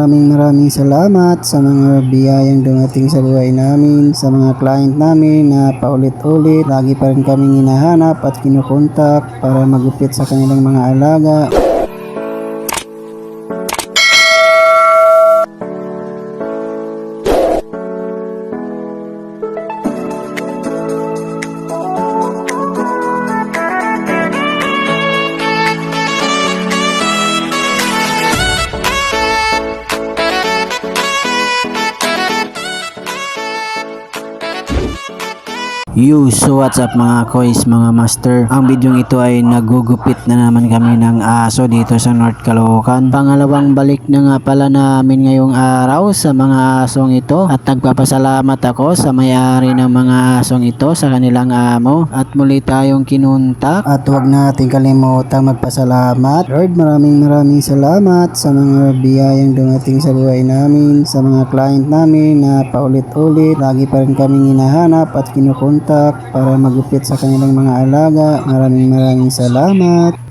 Maraming maraming salamat sa mga biyayang dumating sa buhay namin, sa mga client namin na paulit-ulit. Lagi pa rin kaming hinahanap at kinukontak para magupit sa kanilang mga alaga. Yo, so what's up mga kois, mga master? Ang bidyong ito ay nagugupit na naman kami ng aso dito sa North Caloocan. Pangalawang balik na nga pala namin ngayong araw sa mga asong ito at nagpapasalamat ako sa may-ari ng mga asong ito sa kanilang amo at muli tayong kinuntak at huwag natin kalimutang magpasalamat. Lord, maraming maraming salamat sa mga biyayang dumating sa buhay namin, sa mga client namin na paulit-ulit. Lagi pa rin kaming hinahanap at kinukontak para magupit sa kanilang mga alaga. Maraming maraming salamat.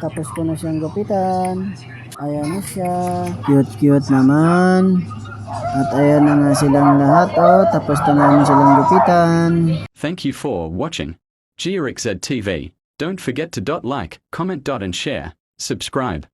Tapos ko na siyang gupitan. Ayan na siya. Cute cute naman. At ayan na nga silang lahat oh. Tapos na namin silang gupitan. Thank you for watching. GRXZ TV. Don't forget to dot like, comment dot and share. Subscribe.